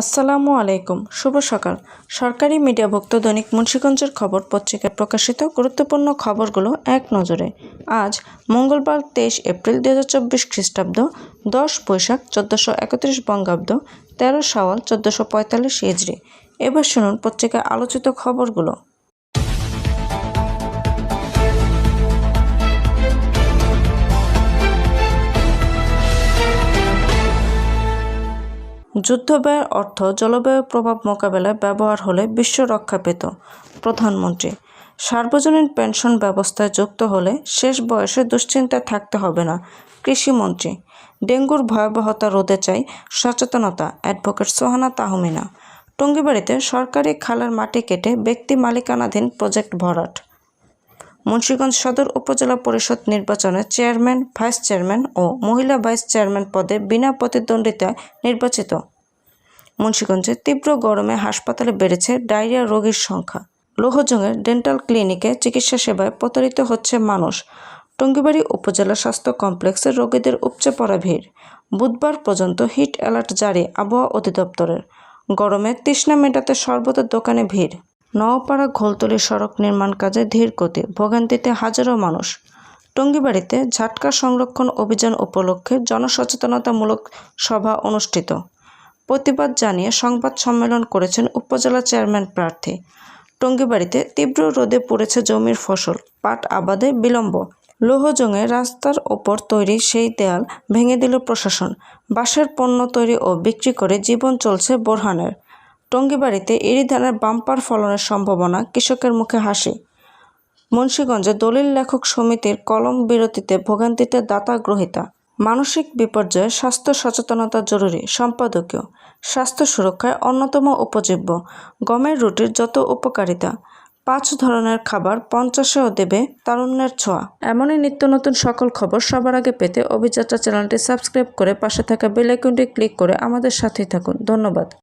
আসসালামু আলাইকুম, শুভ সকাল। সরকারি মিডিয়াভুক্ত দৈনিক মুন্সীগঞ্জের খবর পত্রিকায় প্রকাশিত গুরুত্বপূর্ণ খবরগুলো এক নজরে। আজ, মঙ্গলবার তেইশ এপ্রিল দু হাজার চব্বিশ খ্রিস্টাব্দ, দশ বৈশাখ চোদ্দোশো একত্রিশ বঙ্গাব্দ, তেরো সাওয়াল চোদ্দোশো পঁয়তাল্লিশ ইজরি এবার শুনুন পত্রিকায় আলোচিত খবরগুলো। যুদ্ধব্যয়ের অর্থ জলবায়ু প্রভাব মোকাবেলায় ব্যবহার হলে বিশ্ব রক্ষা পেত। প্রধানমন্ত্রী, সার্বজনীন পেনশন ব্যবস্থায় যুক্ত হলে শেষ বয়সে দুশ্চিন্তায় থাকতে হবে না। কৃষিমন্ত্রী, ডেঙ্গুর ভয়াবহতা রোধে চাই সচেতনতা, অ্যাডভোকেট সোহানা তাহমিনা। টঙ্গিবাড়িতে সরকারি খালের মাটি কেটে ব্যক্তি মালিকানাধীন প্রজেক্ট ভরাট। মুন্সিগঞ্জ সদর উপজেলা পরিষদ নির্বাচনে চেয়ারম্যান, ভাইস চেয়ারম্যান ও মহিলা ভাইস চেয়ারম্যান পদে বিনা প্রতিদ্বন্দ্বিতায় নির্বাচিত। মুন্সিগঞ্জে তীব্র গরমে হাসপাতালে বেড়েছে ডায়রিয়া রোগীর সংখ্যা। লোহজংয়ের ডেন্টাল ক্লিনিকে চিকিৎসা সেবায় প্রতারিত হচ্ছে মানুষ। টঙ্গিবাড়ি উপজেলা স্বাস্থ্য কমপ্লেক্সে রোগীদের উপচে পড়া ভিড়। বুধবার পর্যন্ত হিট অ্যালার্ট জারি আবহাওয়া অধিদপ্তরের। গরমে তৃষ্ণা মেটাতে সর্বদা দোকানে ভিড়। নওপাড়া ঘোলতলি সড়ক নির্মাণ কাজে ধীর গতি, ভোগান্তিতে হাজারো মানুষ। টঙ্গিবাড়িতে ঝাটকা সংরক্ষণ অভিযান উপলক্ষে জনসচেতনতামূলক সভা অনুষ্ঠিত। প্রতিবাদ জানিয়ে সংবাদ সম্মেলন করেছেন উপজেলা চেয়ারম্যান প্রার্থী। টঙ্গিবাড়িতে তীব্র রোদে পড়েছে জমির ফসল, পাট আবাদে বিলম্ব। লোহজংয়ে রাস্তার ওপর তৈরি সেই দেয়াল ভেঙে দিল প্রশাসন। বাঁশের পণ্য তৈরি ও বিক্রি করে জীবন চলছে বোরহানের। টঙ্গিবাড়িতে এরি ধানের বাম্পার ফলনের সম্ভাবনা কৃষকের মুখে হাসি। মুন্সীগঞ্জে দলিল লেখক সমিতির কলম বিরতিতে ভোগান্তিতে দাতা গ্রহিতা। মানসিক বিপর্যয়ে স্বাস্থ্য সচেতনতা জরুরি, সম্পাদকীয়। স্বাস্থ্য সুরক্ষায় অন্যতম উপজীব্য। গমের রুটির যত উপকারিতা, পাঁচ ধরনের খাবার পঞ্চাশেও দেবে তারুণ্যের ছোঁয়া। এমনই নিত্য নতুন সকল খবর সবার আগে পেতে অভিযাত্রা চ্যানেলটি সাবস্ক্রাইব করে পাশে থাকা বেল আইকনটি ক্লিক করে আমাদের সাথেই থাকুন। ধন্যবাদ।